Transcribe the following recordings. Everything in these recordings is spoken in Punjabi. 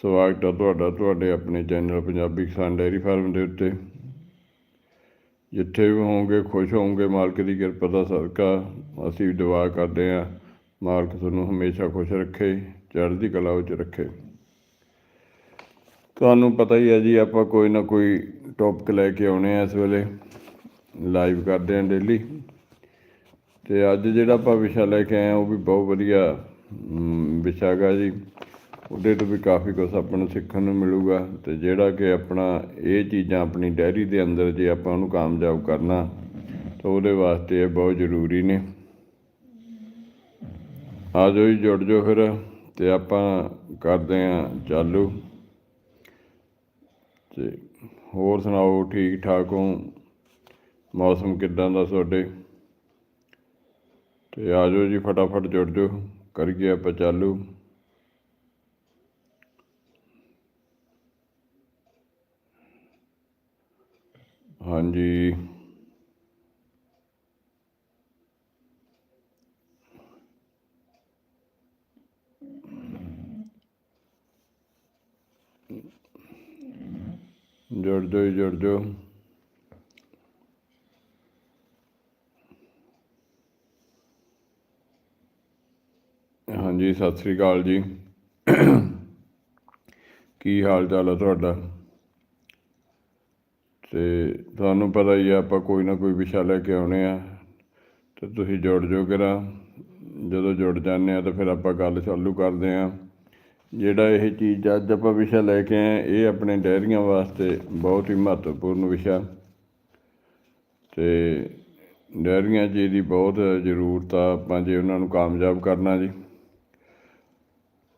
ਸਵਾਗਤ ਹੈ ਤੁਹਾਡਾ, ਤੁਹਾਡੇ ਆਪਣੇ ਚੈਨਲ ਪੰਜਾਬੀ ਕਿਸਾਨ ਡੈਰੀ ਫਾਰਮ ਦੇ ਉੱਤੇ। ਜਿੱਥੇ ਵੀ ਹੋਵੋਗੇ, ਖੁਸ਼ ਹੋਵੋਗੇ, ਮਾਲਕ ਦੀ ਕਿਰਪਾ ਦਾ ਸਦਕਾ ਅਸੀਂ ਦੁਆ ਕਰਦੇ ਹਾਂ। ਮਾਲਕ ਤੁਹਾਨੂੰ ਹਮੇਸ਼ਾ ਖੁਸ਼ ਰੱਖੇ, ਚੜ੍ਹਦੀ ਕਲਾ ਵਿੱਚ ਰੱਖੇ। ਤੁਹਾਨੂੰ ਪਤਾ ਹੀ ਹੈ ਜੀ, ਆਪਾਂ ਕੋਈ ਨਾ ਕੋਈ ਟੌਪਿਕ ਲੈ ਕੇ ਆਉਣੇ ਆ ਇਸ ਵੇਲੇ। ਲਾਈਵ ਕਰਦੇ ਹਾਂ ਡੇਲੀ ਤੇ ਅੱਜ ਜਿਹੜਾ ਆਪਾਂ ਵਿਸ਼ਾ ਲੈ ਕੇ ਆਏ ਹਾਂ, ਉਹ ਵੀ ਬਹੁਤ ਵਧੀਆ ਵਿਸ਼ਾ ਹੈਗਾ ਜੀ। ਉਹਦੇ ਤੋਂ ਵੀ ਕਾਫੀ ਕੁਝ ਆਪਾਂ ਨੂੰ ਸਿੱਖਣ ਨੂੰ ਮਿਲੂਗਾ ਤੇ ਜਿਹੜਾ ਕਿ ਆਪਣਾ ਇਹ ਚੀਜ਼ਾਂ ਆਪਣੀ ਡੈਰੀ ਦੇ ਅੰਦਰ ਜੇ ਆਪਾਂ ਉਹਨੂੰ ਕਾਮਯਾਬ ਕਰਨਾ, ਤਾਂ ਉਹਦੇ ਵਾਸਤੇ ਇਹ ਬਹੁਤ ਜ਼ਰੂਰੀ ਨੇ। ਆ ਜਾਓ ਜੀ, ਜੁੜ ਜਾਓ ਫਿਰ ਤੇ ਆਪਾਂ ਕਰਦੇ ਹਾਂ ਚਾਲੂ। ਤੇ ਹੋਰ ਸੁਣਾਓ ਠੀਕ ਠਾਕ ਹੋ? ਮੌਸਮ ਕਿੱਦਾਂ ਦਾ ਤੁਹਾਡੇ? ਤੇ ਆ ਜਾਓ ਜੀ, ਫਟਾਫਟ ਜੁੜ ਜਾਓ, ਕਰੀਏ ਆਪਾਂ ਚਾਲੂ। ਹਾਂਜੀ। ਜੁੜ ਜਾਓ ਜੀ, ਜੁੜ ਜਾਓ। ਹਾਂਜੀ ਸਤਿ ਸ੍ਰੀ ਅਕਾਲ ਜੀ। ਕੀ ਹਾਲ ਚਾਲ ਹੈ ਤੁਹਾਡਾ? ਤੇ ਤੁਹਾਨੂੰ ਪਤਾ ਹੀ ਆ, ਆਪਾਂ ਕੋਈ ਨਾ ਕੋਈ ਵਿਸ਼ਾ ਲੈ ਕੇ ਆਉਣੇ ਆ। ਤੇ ਤੁਸੀਂ ਜੁੜ ਜਾਓ ਕਿਰਾ। ਜਦੋਂ ਜੁੜ ਜਾਂਦੇ ਆ ਤਾਂ ਫਿਰ ਆਪਾਂ ਗੱਲ ਚਾਲੂ ਕਰਦੇ ਆ। ਜਿਹੜਾ ਇਹ ਚੀਜ਼ ਅੱਜ ਆਪਾਂ ਵਿਸ਼ਾ ਲੈ ਕੇ ਆਏ ਇਹ ਆਪਣੇ ਡੈਰੀਆਂ ਵਾਸਤੇ ਬਹੁਤ ਹੀ ਮਹੱਤਵਪੂਰਨ ਵਿਸ਼ਾ। ਤੇ ਡੈਰੀਆਂ 'ਚ ਇਹਦੀ ਬਹੁਤ ਜ਼ਰੂਰਤ ਆ, ਆਪਾਂ ਜੇ ਉਹਨਾਂ ਨੂੰ ਕਾਮਯਾਬ ਕਰਨਾ ਜੀ।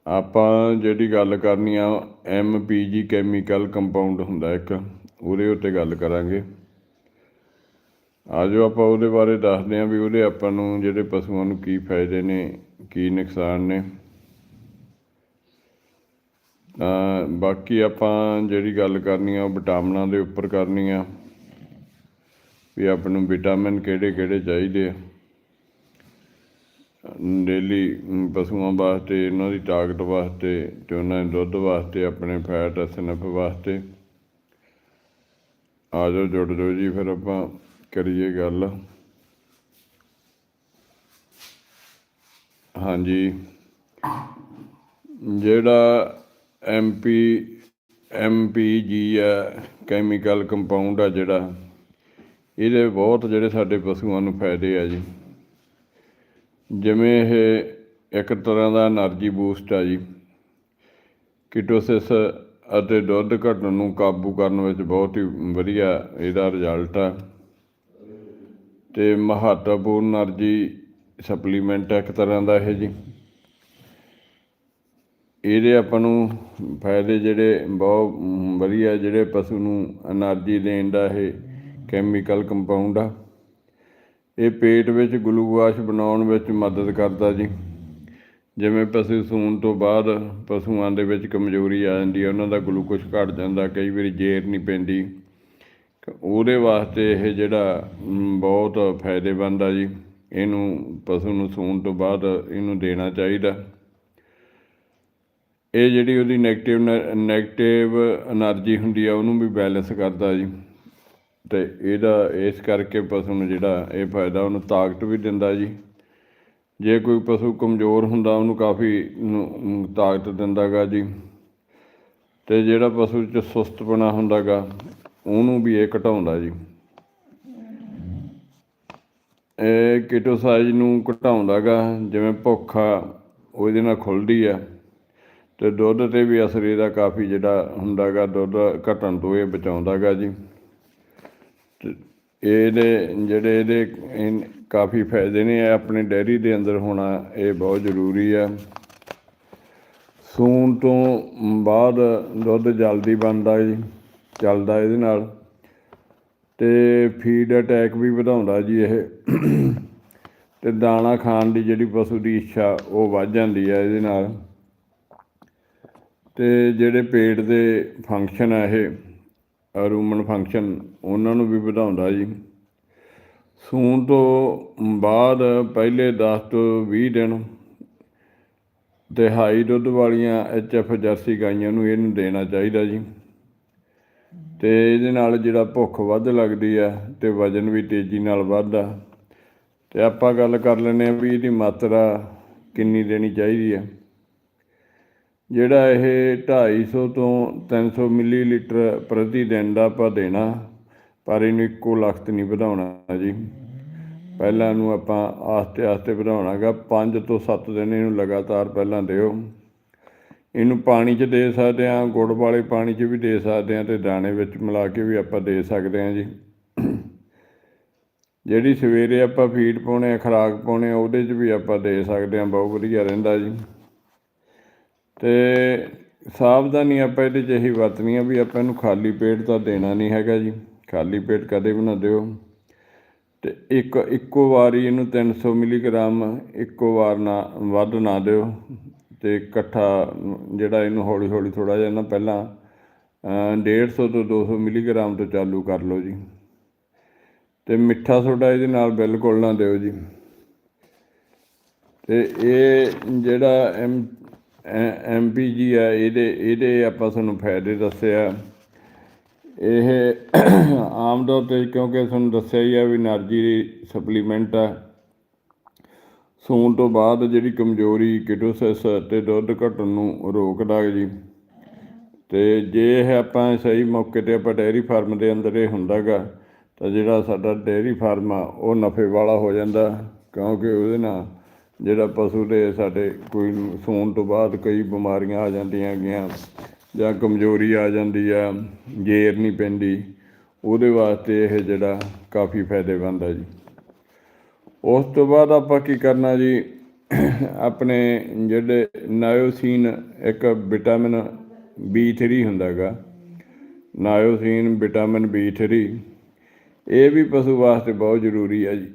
ਆਪਾਂ ਜਿਹੜੀ ਗੱਲ ਕਰਨੀ ਆ ਐਮ ਪੀ ਜੀ ਕੈਮੀਕਲ ਕੰਪਾਊਂਡ ਹੁੰਦਾ ਇੱਕ। ਉਹਦੇ ਉੱਤੇ ਗੱਲ ਕਰਾਂਗੇ। ਆਜੋ ਆਪਾਂ ਉਹਦੇ ਬਾਰੇ ਦੱਸਦੇ ਹਾਂ ਵੀ ਉਹਦੇ ਆਪਾਂ ਨੂੰ ਜਿਹੜੇ ਪਸ਼ੂਆਂ ਨੂੰ ਕੀ ਫਾਇਦੇ ਨੇ, ਕੀ ਨੁਕਸਾਨ ਨੇ। ਬਾਕੀ ਆਪਾਂ ਜਿਹੜੀ ਗੱਲ ਕਰਨੀ ਆ, ਉਹ ਵਿਟਾਮਿਨਾਂ ਦੇ ਉੱਪਰ ਕਰਨੀ ਆ। ਵੀ ਆਪਾਂ ਨੂੰ ਵਿਟਾਮਿਨ ਕਿਹੜੇ ਕਿਹੜੇ ਚਾਹੀਦੇ ਆ। ਡੇਲੀ ਪਸ਼ੂਆਂ ਵਾਸਤੇ, ਉਹਨਾਂ ਦੀ ਤਾਕਤ ਵਾਸਤੇ ਤੇ ਉਹਨਾਂ ਦੇ ਦੁੱਧ ਵਾਸਤੇ, ਆਪਣੇ ਫੈਟ ਐਸਐਨਐਫ ਵਾਸਤੇ। ਆ ਜਾਓ, ਜੁੜ ਜੋ ਜੀ, ਫਿਰ ਆਪਾਂ ਕਰੀਏ ਗੱਲ। ਹਾਂਜੀ। ਜਿਹੜਾ ਐਮਪੀ ਜੀ ਆ, ਕੈਮੀਕਲ ਕੰਪਾਊਂਡ ਆ ਜਿਹੜਾ, ਇਹਦੇ ਬਹੁਤ ਜਿਹੜੇ ਸਾਡੇ ਪਸ਼ੂਆਂ ਨੂੰ ਫਾਇਦੇ ਆ ਜੀ। ਜਿਵੇਂ ਇਹ ਇੱਕ ਤਰ੍ਹਾਂ ਦਾ એનર્ਜੀ ਬੂਸਟ ਆ ਜੀ। ਕਿਟੋਸਿਸ ਅਤੇ ਦੁੱਧ ਘਟਣ ਨੂੰ ਕਾਬੂ ਕਰਨ ਵਿੱਚ ਬਹੁਤ ਹੀ ਵਧੀਆ ਇਹਦਾ ਰਿਜ਼ਲਟ ਆ। ਤੇ ਮਹੱਤਵਪੂਰਨ ਅਰਜੀ ਸਪਲੀਮੈਂਟ ਇੱਕ ਤਰ੍ਹਾਂ ਦਾ ਇਹ ਜੀ। ਇਹਦੇ ਆਪਾਂ ਨੂੰ ਫਾਇਦੇ ਜਿਹੜੇ ਬਹੁਤ ਵਧੀਆ ਜਿਹੜੇ ਪਸ਼ੂ ਨੂੰ એનર્ਜੀ ਦੇਣ ਦਾ ਇਹ ਕੈਮੀਕਲ ਕੰਪਾਊਂਡ ਆ। ਇਹ ਪੇਟ ਵਿੱਚ ਗਲੂਕੋਜ਼ ਬਣਾਉਣ ਵਿੱਚ ਮਦਦ ਕਰਦਾ ਜੀ। ਜਿਵੇਂ ਪਸ਼ੂ ਸੂਣ ਤੋਂ ਬਾਅਦ ਪਸ਼ੂਆਂ ਦੇ ਵਿੱਚ ਕਮਜ਼ੋਰੀ ਆ ਜਾਂਦੀ ਹੈ, ਉਹਨਾਂ ਦਾ ਗਲੂਕੋਸ ਘਟ ਜਾਂਦਾ, ਕਈ ਵਾਰੀ ਜੇਰ ਨਹੀਂ ਪੈਂਦੀ। ਉਹਦੇ ਵਾਸਤੇ ਇਹ ਜਿਹੜਾ ਬਹੁਤ ਫਾਇਦੇਮੰਦ ਆ ਜੀ। ਇਹਨੂੰ ਪਸ਼ੂ ਨੂੰ ਸੂਣ ਤੋਂ ਬਾਅਦ ਇਹਨੂੰ ਦੇਣਾ ਚਾਹੀਦਾ। ਇਹ ਜਿਹੜੀ ਉਹਦੀ 네ਗੇਟਿਵ ਨੈਗੇਟਿਵ એનર્ਜੀ ਹੁੰਦੀ ਆ, ਉਹਨੂੰ ਵੀ ਬੈਲੈਂਸ ਕਰਦਾ ਜੀ। ਤੇ ਇਹਦਾ, ਇਸ ਕਰਕੇ ਪਸ਼ੂ ਨੂੰ ਜਿਹੜਾ ਇਹ ਫਾਇਦਾ, ਉਹਨੂੰ ਤਾਕਤ ਵੀ ਦਿੰਦਾ ਜੀ। ਜੇ ਕੋਈ ਪਸ਼ੂ ਕਮਜ਼ੋਰ ਹੁੰਦਾ, ਉਹਨੂੰ ਕਾਫੀ ਤਾਕਤ ਦਿੰਦਾ ਗਾ ਜੀ। ਤੇ ਜਿਹੜਾ ਪਸ਼ੂ 'ਚ ਸੁਸਤਪਣਾ ਹੁੰਦਾ ਗਾ ਉਹਨੂੰ ਵੀ ਇਹ ਘਟਾਉਂਦਾ ਜੀ। ਇਹ ਕਿਟੋਸਾਈਜ਼ ਨੂੰ ਘਟਾਉਂਦਾ ਗਾ ਜਿਵੇਂ ਭੁੱਖ ਆ ਉਹਦੇ ਨਾਲ ਖੁੱਲਦੀ ਆ, ਤੇ ਦੁੱਧ ਤੇ ਵੀ ਅਸਰ ਇਹਦਾ ਕਾਫੀ ਜਿਹੜਾ ਹੁੰਦਾ ਗਾ ਦੁੱਧ ਘਟਣ ਤੋਂ ਇਹ ਬਚਾਉਂਦਾ ਗਾ ਜੀ। ਤੇ ਇਹਦੇ, ਜਿਹੜੇ ਇਹਦੇ ਕਾਫੀ ਫਾਇਦੇ ਨੇ ਇਹ ਆਪਣੇ ਡੈਰੀ ਦੇ ਅੰਦਰ ਹੋਣਾ, ਇਹ ਬਹੁਤ ਜ਼ਰੂਰੀ ਆ। ਸੂਣ ਤੋਂ ਬਾਅਦ ਦੁੱਧ ਜਲਦੀ ਬਣਦਾ ਜੀ, ਚੱਲਦਾ ਇਹਦੇ ਨਾਲ। ਤੇ ਫੀਡ ਅਟੈਕ ਵੀ ਵਧਾਉਂਦਾ ਜੀ ਇਹ। ਤੇ ਦਾਣਾ ਖਾਣ ਦੀ ਜਿਹੜੀ ਪਸ਼ੂ ਦੀ ਇੱਛਾ, ਉਹ ਵੱਧ ਜਾਂਦੀ ਹੈ ਇਹਦੇ ਨਾਲ। ਤੇ ਜਿਹੜੇ ਪੇਟ ਦੇ ਫੰਕਸ਼ਨ ਆ ਇਹ ਰੂਮਨ ਫੰਕਸ਼ਨ ਉਹਨਾਂ ਨੂੰ ਵੀ ਵਧਾਉਂਦਾ ਜੀ। ਸੂਣ ਤੋਂ ਬਾਅਦ ਪਹਿਲੇ 10 ਤੋਂ 20 ਦਿਨ ਦਿਹਾਈ ਦੁੱਧ ਵਾਲੀਆਂ ਐਚਐਫ ਜਰਸੀ ਗਾਈਆਂ ਨੂੰ ਇਹਨੂੰ ਦੇਣਾ ਚਾਹੀਦਾ ਜੀ। ਤੇ ਇਹਦੇ ਨਾਲ ਜਿਹੜਾ ਭੁੱਖ ਵੱਧ ਲੱਗਦੀ ਆ ਤੇ ਵਜਨ ਵੀ ਤੇਜ਼ੀ ਨਾਲ ਵੱਧਦਾ। ਤੇ ਆਪਾਂ ਗੱਲ ਕਰ ਲੈਂਦੇ ਆ ਵੀ ਇਹਦੀ ਮਾਤਰਾ ਕਿੰਨੀ ਦੇਣੀ ਚਾਹੀਦੀ ਆ। ਜਿਹੜਾ ਇਹ 250 ਤੋਂ 300 ਮਿਲੀਲੀਟਰ ਪ੍ਰਤੀ ਦਿਨ ਦਾ ਆਪਾਂ ਦੇਣਾ ਪਰ ਇਹਨੂੰ ਇੱਕੋ ਲਖਤ ਨਹੀਂ ਵਧਾਉਣਾ ਜੀ। ਪਹਿਲਾਂ ਨੂੰ ਆਪਾਂ ਆਸਤੇ ਆਸਤੇ ਵਧਾਉਣਾਗਾ 5 ਤੋਂ 7 ਦਿਨ ਇਹਨੂੰ ਲਗਾਤਾਰ ਪਹਿਲਾਂ ਦਿਓ। ਇਹਨੂੰ ਪਾਣੀ 'ਚ ਦੇ ਸਕਦੇ ਹਾਂ, ਗੁੜ ਵਾਲੇ ਪਾਣੀ 'ਚ ਵੀ ਦੇ ਸਕਦੇ ਹਾਂ ਤੇ ਦਾਣੇ ਵਿੱਚ ਮਿਲਾ ਕੇ ਵੀ ਆਪਾਂ ਦੇ ਸਕਦੇ ਹਾਂ ਜੀ। ਜਿਹੜੀ ਸਵੇਰੇ ਆਪਾਂ ਫੀਡ ਪਾਉਣੇ ਆ, ਖੁਰਾਕ ਪਾਉਣੇ ਆ, ਉਹਦੇ 'ਚ ਵੀ ਆਪਾਂ ਦੇ ਸਕਦੇ ਹਾਂ, ਬਹੁਤ ਵਧੀਆ ਰਹਿੰਦਾ ਜੀ। ਤੇ ਸਾਵਧਾਨੀ ਆਪਾਂ ਇਹਦੇ 'ਚ ਇਹੀ ਵਰਤਣੀ ਆ ਵੀ ਆਪਾਂ ਇਹਨੂੰ ਖਾਲੀ ਪੇਟ ਤਾਂ ਦੇਣਾ ਨਹੀਂ ਹੈਗਾ ਜੀ। ਖਾਲੀ ਪੇਟ ਕਦੇ ਵੀ ਨਾ ਦਿਓ। ਤੇ ਇੱਕ ਇੱਕੋ ਵਾਰੀ ਇਹਨੂੰ 300 ਮਿਲੀਗ੍ਰਾਮ ਇੱਕੋ ਵਾਰ ਨਾ ਵੱਧ ਨਾ ਦਿਓ। ਤੇ ਇਕੱਠਾ ਜਿਹੜਾ ਇਹਨੂੰ ਹੌਲੀ ਹੌਲੀ ਥੋੜਾ ਜਿਹਾ ਨਾ ਪਹਿਲਾਂ ਅ, 150 ਤੋਂ 200 ਮਿਲੀਗ੍ਰਾਮ ਤੋਂ ਚਾਲੂ ਕਰ ਲਓ ਜੀ। ਤੇ ਮਿੱਠਾ ਸੋਡਾ ਇਹਦੇ ਨਾਲ ਬਿਲਕੁਲ ਨਾ ਦਿਓ ਜੀ। ਤੇ ਇਹ ਜਿਹੜਾ ਐਮ ਐਮਪੀਜੀ ਆ ਇਹਦੇ ਇਹਦੇ ਆਪਾਂ ਤੁਹਾਨੂੰ ਫਾਇਦੇ ਦੱਸਿਆ ਇਹ ਆਮ ਤੌਰ ਤੇ ਕਿਉਂਕਿ ਤੁਹਾਨੂੰ ਦੱਸਿਆ ਹੀ ਆ ਵੀ એનર્ਜੀ ਸਪਲੀਮੈਂਟ ਆ। ਸੌਣ ਤੋਂ ਬਾਅਦ ਜਿਹੜੀ ਕਮਜ਼ੋਰੀ ਕਿਟੋਸਿਸ ਤੇ ਦੁੱਧ ਘਟਣ ਨੂੰ ਰੋਕਦਾ ਜੀ। ਤੇ ਜੇ ਇਹ ਆਪਾਂ ਸਹੀ ਮੌਕੇ ਤੇ ਆਪਾਂ ਡੇਅਰੀ ਫਾਰਮ ਦੇ ਅੰਦਰ ਇਹ ਹੁੰਦਾਗਾ, ਤਾਂ ਜਿਹੜਾ ਸਾਡਾ ਡੇਅਰੀ ਫਾਰਮ ਆ, ਉਹ ਨਫੇ ਵਾਲਾ ਹੋ ਜਾਂਦਾ, ਕਿਉਂਕਿ ਉਹਦੇ ਨਾਲ ਜਿਹੜਾ ਪਸ਼ੂ ਦੇ ਸਾਡੇ ਕੋਈ ਸੌਣ ਤੋਂ ਬਾਅਦ ਕਈ ਬਿਮਾਰੀਆਂ ਆ ਜਾਂਦੀਆਂ ਹੈਗੀਆਂ। ਜਾਂ ਕਮਜ਼ੋਰੀ ਆ ਜਾਂਦੀ ਆ ਜੇਰ ਨਹੀਂ ਪੈਂਦੀ, ਉਹਦੇ ਵਾਸਤੇ ਇਹ ਜਿਹੜਾ ਕਾਫੀ ਫਾਇਦੇਮੰਦ ਹੈ ਜੀ। ਉਸ ਤੋਂ ਬਾਅਦ ਆਪਾਂ ਕੀ ਕਰਨਾ ਜੀ, ਆਪਣੇ ਜਿਹੜੇ ਨਾਇਓਸੀਨ ਇੱਕ ਵਿਟਾਮਿਨ B3 ਹੁੰਦਾਗਾ, ਨਾਇਓਸੀਨ ਵਿਟਾਮਿਨ B3 ਇਹ ਵੀ ਪਸ਼ੂ ਵਾਸਤੇ ਬਹੁਤ ਜ਼ਰੂਰੀ ਹੈ ਜੀ।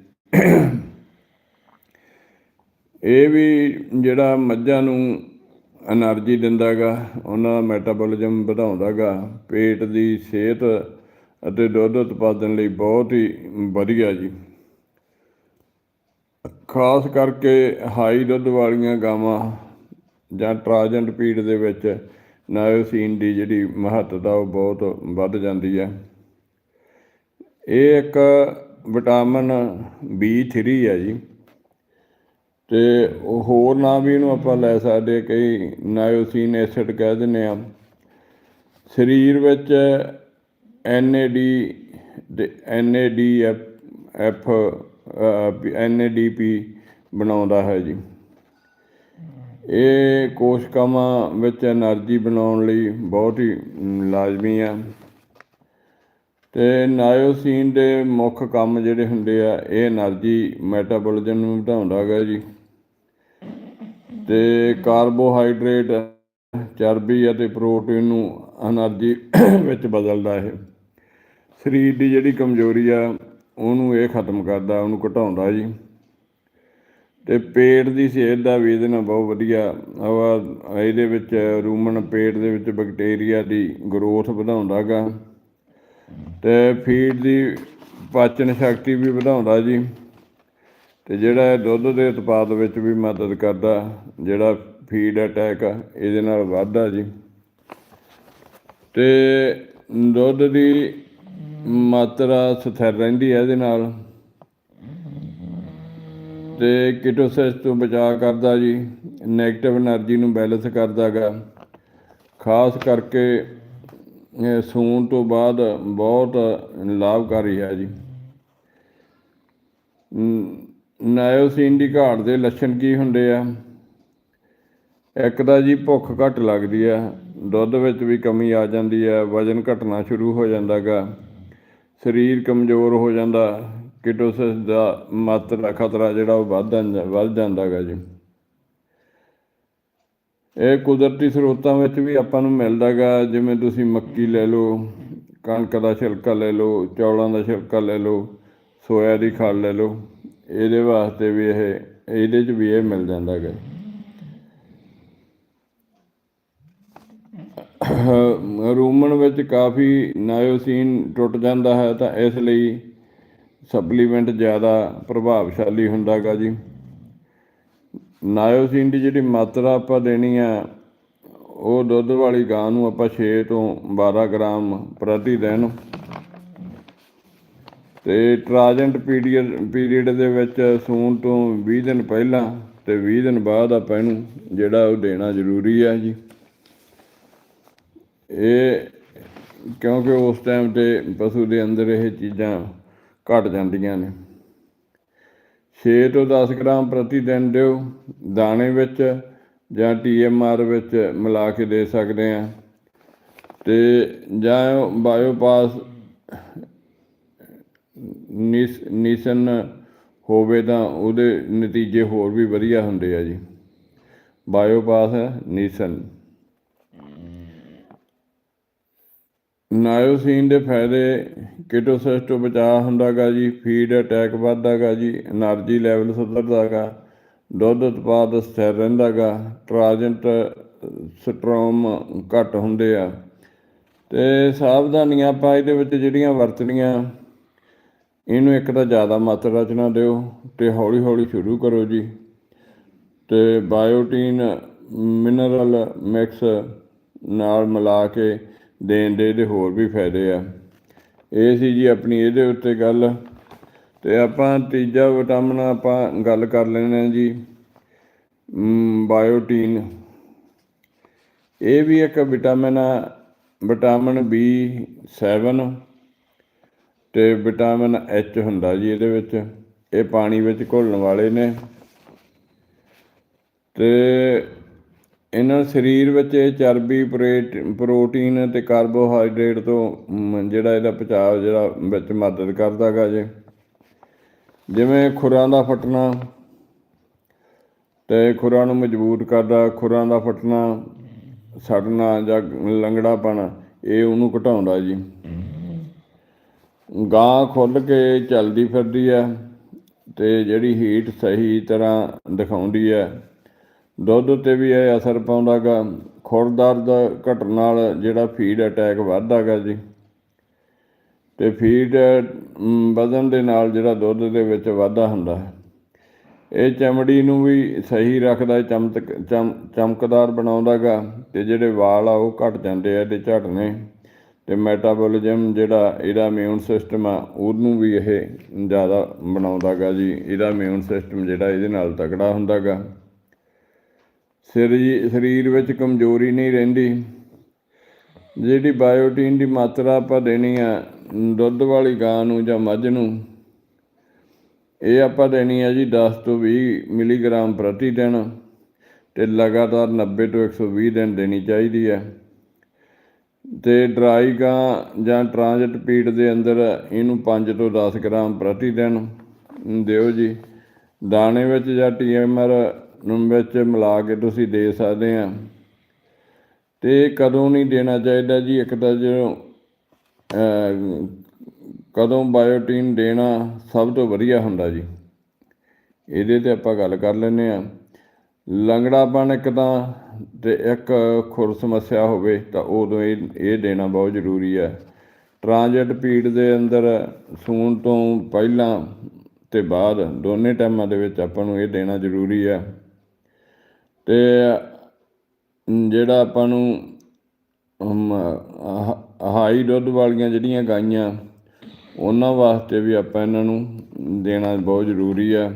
ਇਹ ਵੀ ਜਿਹੜਾ ਮੱਝਾਂ ਨੂੰ એનર્ਜੀ ਦਿੰਦਾਗਾ, ਉਹਨਾਂ ਦਾ ਮੈਟਾਬੋਲਿਜ਼ਮ ਵਧਾਉਂਦਾਗਾ। ਪੇਟ ਦੀ ਸਿਹਤ ਅਤੇ ਦੁੱਧ ਉਤਪਾਦਨ ਲਈ ਬਹੁਤ ਹੀ ਵਧੀਆ ਜੀ। ਖਾਸ ਕਰਕੇ ਹਾਈ ਦੁੱਧ ਵਾਲੀਆਂ ਗਾਵਾਂ ਜਾਂ ਟ੍ਰਾਂਜੈਂਟ ਪੀੜ ਦੇ ਵਿੱਚ ਨਾਇਓਸੀਨ ਦੀ ਜਿਹੜੀ ਮਹੱਤਤਾ, ਉਹ ਬਹੁਤ ਵੱਧ ਜਾਂਦੀ ਹੈ। ਇਹ ਇੱਕ ਵਿਟਾਮਿਨ B3 ਹੈ ਜੀ। ਤੇ ਹੋਰ ਨਾਂ ਵੀ ਇਹਨੂੰ ਆਪਾਂ ਲੈ ਸਕਦੇ, ਕਈ ਨਾਇਓਸੀਨ ਐਸਿਡ ਕਹਿ ਦਿੰਨੇ ਆ। ਸਰੀਰ ਵਿੱਚ NAD ਦੇ NAD ਐਫ NADP ਬਣਾਉਂਦਾ ਹੈ ਜੀ। ਇਹ ਕੋਸ਼ਕਾਵਾਂ ਵਿੱਚ એનર્ਜੀ ਬਣਾਉਣ ਲਈ ਬਹੁਤ ਹੀ ਲਾਜ਼ਮੀ ਆ। ਤੇ ਨਾਇਓਸੀਨ ਦੇ ਮੁੱਖ ਕੰਮ ਜਿਹੜੇ ਹੁੰਦੇ ਆ, ਇਹ એનર્ਜੀ ਮੈਟਾਬੋਲਿਜ਼ਮ ਨੂੰ ਵਧਾਉਂਦਾ ਹੈਗਾ ਜੀ। ਤੇ ਕਾਰਬੋਹਾਈਡਰੇਟ, ਚਰਬੀ ਅਤੇ ਪ੍ਰੋਟੀਨ ਨੂੰ એનર્ਜੀ ਵਿੱਚ ਬਦਲਦਾ ਹੈ ਸਰੀਰ ਦੀ ਜਿਹੜੀ ਕਮਜ਼ੋਰੀ ਆ, ਉਹਨੂੰ ਇਹ ਖਤਮ ਕਰਦਾ, ਉਹਨੂੰ ਘਟਾਉਂਦਾ ਜੀ। ਤੇ ਪੇਟ ਦੀ ਸਿਹਤ ਦਾ ਵੀ ਇਹਦੇ ਨਾਲ ਬਹੁਤ ਵਧੀਆ ਆਵਾ ਇਹਦੇ ਵਿੱਚ ਰੂਮਨ ਪੇਟ ਦੇ ਵਿੱਚ ਬੈਕਟੀਰੀਆ ਦੀ ਗਰੋਥ ਵਧਾਉਂਦਾਗਾ ਤੇ ਫੀਡ ਦੀ ਪਾਚਨ ਸ਼ਕਤੀ ਵੀ ਵਧਾਉਂਦਾ ਜੀ। ਤੇ ਜਿਹੜਾ ਇਹ ਦੁੱਧ ਦੇ ਉਤਪਾਦ ਵਿੱਚ ਵੀ ਮਦਦ ਕਰਦਾ, ਜਿਹੜਾ ਫੀਡ ਅਟੈਕ ਆ, ਇਹਦੇ ਨਾਲ ਵਾਧਾ ਜੀ। ਤੇ ਦੁੱਧ ਦੀ ਮਾਤਰਾ ਸਥਿਰ ਰਹਿੰਦੀ ਹੈ ਇਹਦੇ ਨਾਲ। ਤੇ ਕਿਟੋਸਿਸ ਤੋਂ ਬਚਾਅ ਕਰਦਾ ਜੀ ਨੈਗੇਟਿਵ એનર્ਜੀ ਨੂੰ ਬੈਲੈਂਸ ਕਰਦਾ ਕਰਦਾਗਾ। ਖਾਸ ਕਰਕੇ ਸੂਣ ਤੋਂ ਬਾਅਦ ਬਹੁਤ ਲਾਭਕਾਰੀ ਹੈ ਜੀ। ਨਾਇਓਸੀਨ ਦੀ ਘਾਟ ਦੇ ਲੱਛਣ ਕੀ ਹੁੰਦੇ ਆ? ਇੱਕ ਤਾਂ ਜੀ ਭੁੱਖ ਘੱਟ ਲੱਗਦੀ ਆ, ਦੁੱਧ ਵਿੱਚ ਵੀ ਕਮੀ ਆ ਜਾਂਦੀ ਹੈ ਵਜਨ ਘਟਣਾ ਸ਼ੁਰੂ ਹੋ ਜਾਂਦਾਗਾ ਸਰੀਰ ਕਮਜ਼ੋਰ ਹੋ ਜਾਂਦਾ, ਕਿਟੋਸਿਸ ਦਾ ਮਾਤਰਾ ਖਤਰਾ ਜਿਹੜਾ ਉਹ ਵੱਧ ਜਾਂਦਾ, ਵੱਧ ਜਾਂਦਾਗਾ ਜੀ। ਇਹ ਕੁਦਰਤੀ ਸਰੋਤਾਂ ਵਿੱਚ ਵੀ ਆਪਾਂ ਨੂੰ ਮਿਲਦਾਗਾ ਜਿਵੇਂ ਤੁਸੀਂ ਮੱਕੀ ਲੈ ਲਓ, ਕਣਕ ਦਾ ਛਿਲਕਾ ਲੈ ਲਓ, ਚੌਲਾਂ ਦਾ ਛਿਲਕਾ ਲੈ ਲਓ, ਸੋਇਆ ਦੀ ਖਾਲ ਲੈ ਲਓ। ਇਹਦੇ ਵਾਸਤੇ ਵੀ ਇਹ, ਇਹਦੇ 'ਚ ਵੀ ਇਹ ਮਿਲ ਜਾਂਦਾ ਜਾਂਦਾਗਾ ਰੂਮਨ ਵਿੱਚ ਕਾਫੀ ਨਾਇਓਸੀਨ ਟੁੱਟ ਜਾਂਦਾ ਹੈ ਤਾਂ ਇਸ ਲਈ ਸਪਲੀਮੈਂਟ ਜ਼ਿਆਦਾ ਪ੍ਰਭਾਵਸ਼ਾਲੀ ਹੁੰਦਾਗਾ ਜੀ। ਨਾਇਓਸੀਨ ਦੀ ਜਿਹੜੀ ਮਾਤਰਾ ਆਪਾਂ ਦੇਣੀ ਆ, ਉਹ ਦੁੱਧ ਵਾਲੀ ਗਾਂ ਨੂੰ ਆਪਾਂ 6 ਤੋਂ 12 ਗ੍ਰਾਮ ਪ੍ਰਤੀ ਦਿਨ ਤੇ ਟ੍ਰਾਂਜੈਂਟ ਪੀਰੀਅਡ ਪੀਰੀਅਡ ਦੇ ਵਿੱਚ ਸੂਨ ਤੋਂ 20 ਦਿਨ ਪਹਿਲਾਂ ਤੇ 20 ਦਿਨ ਬਾਅਦ ਆਪਾਂ ਇਹਨੂੰ ਜਿਹੜਾ ਉਹ ਦੇਣਾ ਜ਼ਰੂਰੀ ਹੈ ਜੀ। ਇਹ ਕਿਉਂਕਿ ਉਸ ਟਾਈਮ ਤੇ ਪਸ਼ੂ ਦੇ ਅੰਦਰ ਇਹ ਚੀਜ਼ਾਂ ਘਟ ਜਾਂਦੀਆਂ ਨੇ। 6 ਤੋਂ 10 ਗ੍ਰਾਮ ਪ੍ਰਤੀ ਦਿਨ ਦਿਓ, ਦਾਣੇ ਵਿੱਚ ਜਾਂ ਟੀਐਮਆਰ ਵਿੱਚ ਮਿਲਾ ਕੇ ਦੇ ਸਕਦੇ ਆ। ਤੇ ਜਾਂ ਬਾਇਓਪਾਸ ਨਿਸ, ਨਿਸਨ ਹੋਵੇ ਤਾਂ ਉਹਦੇ ਨਤੀਜੇ ਹੋਰ ਵੀ ਵਧੀਆ ਹੁੰਦੇ ਆ ਜੀ। ਬਾਇਓਪਾਸ ਨਿਸਨ। ਨਾਇਓਸਿਨ ਦੇ ਫਾਇਦੇ ਕਿਟੋਸਿਸ ਤੋਂ ਬਚਾਅ ਹੁੰਦਾਗਾ ਜੀ, ਫੀਡ ਅਟੈਕ ਵੱਧਦਾਗਾ ਜੀ, એનર્ਜੀ ਲੈਵਲ ਸੁਧਰਦਾਗਾ, ਦੁੱਧ ਉਤਪਾਦ ਸਥਿਰ ਰਹਿੰਦਾਗਾ, ਟਰਾਜੈਂਟ, ਸਟਰੋਮ ਘਟ ਹੁੰਦੇ ਆ। ਤੇ ਸਾਵਧਾਨੀਆਂ ਆਪਾਂ ਇਹਦੇ ਵਿੱਚ ਜਿਹੜੀਆਂ ਵਰਤਣੀਆਂ ਇਹਨੂੰ ਇੱਕ ਤਾਂ ਜ਼ਿਆਦਾ ਮਾਤਰਾ 'ਚ ਨਾ ਦਿਓ ਤੇ ਹੌਲੀ ਹੌਲੀ ਸ਼ੁਰੂ ਕਰੋ ਜੀ। ਤੇ ਬਾਇਓਟੀਨ ਮਿਨਰਲ ਮਿਕਸ ਨਾਲ ਮਿਲਾ ਕੇ ਦੇਣ ਦੇ ਇਹਦੇ ਹੋਰ ਵੀ ਫਾਇਦੇ ਆ। ਇਹ ਸੀ ਜੀ ਆਪਣੀ ਇਹਦੇ ਉੱਤੇ ਗੱਲ। ਤੇ ਆਪਾਂ ਤੀਜਾ ਵਿਟਾਮਿਨ ਆਪਾਂ ਗੱਲ ਕਰ ਲੈਣੇ ਆ ਜੀ ਮ, ਬਾਇਓਟੀਨ। ਇਹ ਵੀ ਇੱਕ ਵਿਟਾਮਿਨ ਆ ਵਿਟਾਮਿਨ B7 ਤੇ ਵਿਟਾਮਿਨ H ਹੁੰਦਾ ਜੀ ਇਹਦੇ ਵਿੱਚ। ਇਹ ਪਾਣੀ ਵਿੱਚ ਘੁਲਣ ਵਾਲੇ ਨੇ। ਤੇ ਇਹਨਾਂ ਸਰੀਰ ਵਿੱਚ ਇਹ ਚਰਬੀ, ਪ੍ਰੇਟ- ਪ੍ਰੋਟੀਨ ਤੇ ਕਾਰਬੋਹਾਈਡਰੇਟ ਤੋਂ ਜਿਹੜਾ ਇਹਦਾ ਪਚਾਅ ਜਿਹੜਾ ਵਿੱਚ ਮਦਦ ਕਰਦਾਗਾ ਜੀ। ਜਿਵੇਂ ਖੁਰਾਂ ਦਾ ਫਟਣਾ, ਤੇ ਖੁਰਾਂ ਨੂੰ ਮਜ਼ਬੂਤ ਕਰਦਾ, ਖੁਰਾਂ ਦਾ ਫਟਣਾ, ਸੜਨਾ ਜਾਂ ਲੰਗੜਾਪਣ, ਇਹ ਉਹਨੂੰ ਘਟਾਉਂਦਾ ਜੀ। ਗਾਂ ਖੁੱਲ ਕੇ ਚੱਲਦੀ ਫਿਰਦੀ ਹੈ ਤੇ ਜਿਹੜੀ ਹੀਟ ਸਹੀ ਤਰ੍ਹਾਂ ਦਿਖਾਉਂਦੀ ਹੈ ਦੁੱਧ 'ਤੇ ਵੀ ਇਹ ਅਸਰ ਪਾਉਂਦਾਗਾ ਖੁਰ ਦਰਦ ਘਟਣ ਨਾਲ ਜਿਹੜਾ ਫੀਡ ਅਟੈਕ ਵੱਧਦਾਗਾ ਜੀ। ਤੇ ਫੀਡ ਵਧਣ ਦੇ ਨਾਲ ਜਿਹੜਾ ਦੁੱਧ ਦੇ ਵਿੱਚ ਵਾਧਾ ਹੁੰਦਾ ਹੈ। ਇਹ ਚਮੜੀ ਨੂੰ ਵੀ ਸਹੀ ਰੱਖਦਾ ਹੈ, ਚਮਕ ਚਮ- ਚਮਕਦਾਰ ਬਣਾਉਂਦਾਗਾ ਤੇ ਜਿਹੜੇ ਵਾਲ ਆ ਉਹ ਘਟ ਜਾਂਦੇ ਆ ਇਹਦੇ ਝੜਨੇ ਤੇ ਮੈਟਾਬੋਲਿਜ਼ਮ ਜਿਹੜਾ ਇਹਦਾ ਇਮਿਊਨ ਸਿਸਟਮ ਆ, ਉਹਨੂੰ ਵੀ ਇਹ ਜ਼ਿਆਦਾ ਬਣਾਉਂਦਾਗਾ ਜੀ। ਇਹਦਾ ਇਮਿਊਨ ਸਿਸਟਮ ਜਿਹੜਾ ਇਹਦੇ ਨਾਲ ਤਕੜਾ ਹੁੰਦਾਗਾ ਸਰੀ ਸਰੀਰ ਵਿੱਚ ਕਮਜ਼ੋਰੀ ਨਹੀਂ ਰਹਿੰਦੀ। ਜਿਹੜੀ ਬਾਇਓਟੀਨ ਦੀ ਮਾਤਰਾ ਆਪਾਂ ਦੇਣੀ ਆ, ਦੁੱਧ ਵਾਲੀ ਗਾਂ ਨੂੰ ਜਾਂ ਮੱਝ ਨੂੰ, ਇਹ ਆਪਾਂ ਦੇਣੀ ਆ ਜੀ 10 ਤੋਂ 20 ਮਿਲੀਗ੍ਰਾਮ ਪ੍ਰਤੀ ਦਿਨ ਤੇ ਲਗਾਤਾਰ 90 ਤੋਂ 120 ਦਿਨ ਦੇਣੀ ਚਾਹੀਦੀ ਹੈ ਤੇ ਡਰਾਈ ਗਾਂ ਜਾਂ ਟ੍ਰਾਂਜਿਟ ਪੀੜ ਦੇ ਅੰਦਰ ਇਹਨੂੰ 5 ਤੋਂ 10 ਗ੍ਰਾਮ ਪ੍ਰਤੀ ਦਿਨ ਦਿਓ ਜੀ। ਦਾਣੇ ਵਿੱਚ ਜਾਂ ਟੀਐਮਆਰ ਨੂੰ ਵਿੱਚ ਮਿਲਾ ਕੇ ਤੁਸੀਂ ਦੇ ਸਕਦੇ ਆ। ਤੇ ਕਦੋਂ ਨਹੀਂ ਦੇਣਾ ਚਾਹੀਦਾ ਜੀ? ਇੱਕ ਤਾਂ ਜਦੋਂ ਕਦੋਂ ਬਾਇਓਟੀਨ ਦੇਣਾ ਸਭ ਤੋਂ ਵਧੀਆ ਹੁੰਦਾ ਜੀ। ਇਹਦੇ ਤੇ ਆਪਾਂ ਗੱਲ ਕਰ ਲੈਨੇ ਆ। ਲੰਗੜਾਪਣ ਇੱਕ ਤਾਂ ਤੇ ਇੱਕ ਖੁਰ ਸਮੱਸਿਆ ਹੋਵੇ ਤਾਂ ਉਦੋਂ ਇਹ ਇਹ ਦੇਣਾ ਬਹੁਤ ਜ਼ਰੂਰੀ ਹੈ। ਟ੍ਰਾਂਜਿਟ ਪੀੜ ਦੇ ਅੰਦਰ ਸੂਣ ਤੋਂ ਪਹਿਲਾਂ ਤੇ ਬਾਅਦ ਦੋਨੇ ਟਾਈਮਾਂ ਦੇ ਵਿੱਚ ਆਪਾਂ ਨੂੰ ਇਹ ਦੇਣਾ ਜ਼ਰੂਰੀ ਹੈ। ਤੇ ਜਿਹੜਾ ਆਪਾਂ ਨੂੰ ਹਾਈ ਦੁੱਧ ਵਾਲੀਆਂ ਜਿਹੜੀਆਂ ਗਾਈਆਂ, ਉਹਨਾਂ ਵਾਸਤੇ ਵੀ ਆਪਾਂ ਇਹਨਾਂ ਨੂੰ ਦੇਣਾ ਬਹੁਤ ਜ਼ਰੂਰੀ ਹੈ।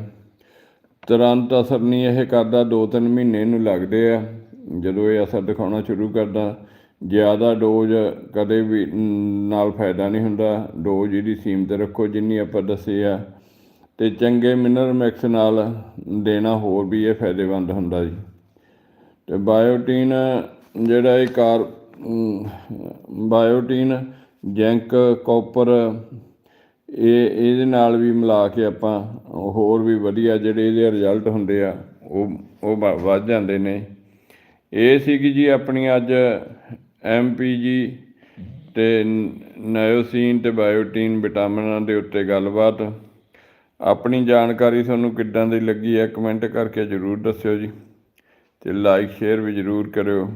ਤੁਰੰਤ ਅਸਰ ਨਹੀਂ ਇਹ ਕਰਦਾ 2-3 ਮਹੀਨੇ ਨੂੰ ਲੱਗਦੇ ਆ। ਜਦੋਂ ਇਹ ਅਸਰ ਦਿਖਾਉਣਾ ਸ਼ੁਰੂ ਕਰਦਾ ਜ਼ਿਆਦਾ ਡੋਜ਼ ਕਦੇ ਵੀ ਨਾਲ ਫਾਇਦਾ ਨਹੀਂ ਹੁੰਦਾ। ਡੋਜ਼ ਇਹਦੀ ਸੀਮਤ ਰੱਖੋ ਜਿੰਨੀ ਆਪਾਂ ਦੱਸੇ ਆ। ਤੇ ਚੰਗੇ ਮਿਨਰਲ ਮਿਕਸ ਨਾਲ ਦੇਣਾ ਹੋਰ ਵੀ ਇਹ ਫਾਇਦੇਮੰਦ ਹੁੰਦਾ ਜੀ। ਤੇ ਬਾਇਓਟੀਨ ਜਿਹੜਾ ਇਹ ਕਾਰ ਅਮ, ਬਾਇਓਟੀਨ ਜ਼ਿੰਕ ਕਾਪਰ ਇਹ, ਇਹਦੇ ਨਾਲ ਵੀ ਮਿਲਾ ਕੇ ਆਪਾਂ ਹੋਰ ਵੀ ਵਧੀਆ ਜਿਹੜੇ ਇਹਦੇ ਰਿਜ਼ਲਟ ਹੁੰਦੇ ਆ, ਉਹ ਉਹ ਵ- ਵੱਧ ਜਾਂਦੇ ਨੇ। ਇਹ ਸੀਗੀ ਜੀ ਆਪਣੀ ਅੱਜ ਐਮਪੀਜੀ ਤੇ ਨਾਇਓਸੀਨ ਤੇ ਬਾਇਓਟੀਨ ਵਿਟਾਮਿਨਾਂ ਦੇ ਉੱਤੇ ਗੱਲਬਾਤ। ਆਪਣੀ ਜਾਣਕਾਰੀ ਤੁਹਾਨੂੰ ਕਿੱਦਾਂ ਦੀ ਲੱਗੀ ਹੈ ਕਮੈਂਟ ਕਰਕੇ ਜ਼ਰੂਰ ਦੱਸਿਓ ਜੀ ਤੇ ਲਾਈਕ ਸ਼ੇਅਰ ਵੀ ਜ਼ਰੂਰ ਕਰਿਓ।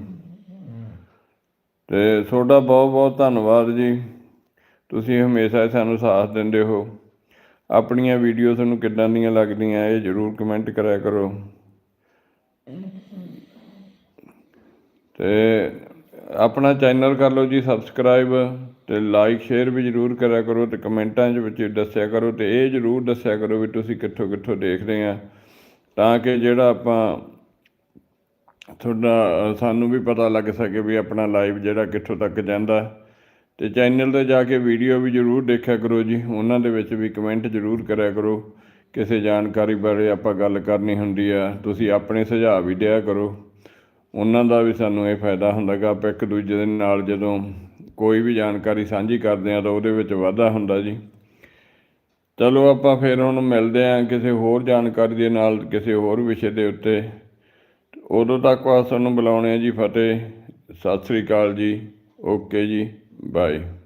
ਤੇ ਤੁਹਾਡਾ ਬਹੁਤ ਬਹੁਤ ਧੰਨਵਾਦ ਜੀ। ਤੁਸੀਂ ਹਮੇਸ਼ਾ ਸਾਨੂੰ ਸਾਥ ਦਿੰਦੇ ਹੋ। ਆਪਣੀਆਂ ਵੀਡੀਓ ਤੁਹਾਨੂੰ ਕਿੱਦਾਂ ਦੀਆਂ ਲੱਗਦੀਆਂ, ਇਹ ਜਰੂਰ ਕਮੈਂਟ ਕਰਿਆ ਕਰੋ। ਤੇ ਆਪਣਾ ਚੈਨਲ ਕਰ ਲਓ ਜੀ ਸਬਸਕ੍ਰਾਈਬ ਤੇ ਲਾਈਕ ਸ਼ੇਅਰ ਵੀ ਜਰੂਰ ਕਰਿਆ ਕਰੋ ਤੇ ਕਮੈਂਟਾਂ ਦੇ ਵਿੱਚ ਦੱਸਿਆ ਕਰੋ ਤੇ ਇਹ ਜਰੂਰ ਦੱਸਿਆ ਕਰੋ ਵੀ ਤੁਸੀਂ ਕਿੱਥੋਂ ਕਿੱਥੋਂ ਦੇਖਦੇ ਰਹੇ ਆ। ਤਾਂ ਕਿ ਜਿਹੜਾ ਆਪਾਂ ਤੁਹਾਡਾ, ਸਾਨੂੰ ਵੀ ਪਤਾ ਲੱਗ ਸਕੇ ਵੀ ਆਪਣਾ ਲਾਈਵ ਜਿਹੜਾ ਕਿੱਥੋਂ ਤੱਕ ਜਾਂਦਾ। ਤੇ ਚੈਨਲ ਤੇ ਜਾ ਕੇ ਵੀਡੀਓ ਵੀ ਜਰੂਰ ਦੇਖਿਆ ਕਰੋ ਜੀ। ਉਹਨਾਂ ਦੇ ਵਿੱਚ ਵੀ ਕਮੈਂਟ ਜਰੂਰ ਕਰਿਆ ਕਰੋ। ਕਿਸੇ ਜਾਣਕਾਰੀ ਬਾਰੇ ਆਪਾਂ ਗੱਲ ਕਰਨੀ ਹੁੰਦੀ ਆ, ਤੁਸੀਂ ਆਪਣੇ ਸੁਝਾਅ ਵੀ ਦਿਆ ਕਰੋ। ਉਹਨਾਂ ਦਾ ਵੀ ਸਾਨੂੰ ਇਹ ਫਾਇਦਾ ਹੁੰਦਾ ਗਾ ਆਪਾਂ ਇੱਕ ਦੂਜੇ ਦੇ ਨਾਲ ਜਦੋਂ ਕੋਈ ਵੀ ਜਾਣਕਾਰੀ ਸਾਂਝੀ ਕਰਦੇ ਆ ਤਾਂ ਉਹਦੇ ਵਿੱਚ ਵਾਧਾ ਹੁੰਦਾ ਜੀ। ਚਲੋ ਆਪਾਂ ਫਿਰ ਹੁਣ ਮਿਲਦੇ ਆਂ ਕਿਸੇ ਹੋਰ ਜਾਣਕਾਰੀ ਦੇ ਨਾਲ, ਕਿਸੇ ਹੋਰ ਵਿਸ਼ੇ ਦੇ ਉੱਤੇ। ਉਦੋਂ ਤੱਕ ਆ ਤੁਹਾਨੂੰ ਬੁਲਾਉਣੇ ਆ ਜੀ, ਫਤਿਹ। ਸਤਿ ਸ੍ਰੀ ਅਕਾਲ ਜੀ। ਓਕੇ ਜੀ। Bye.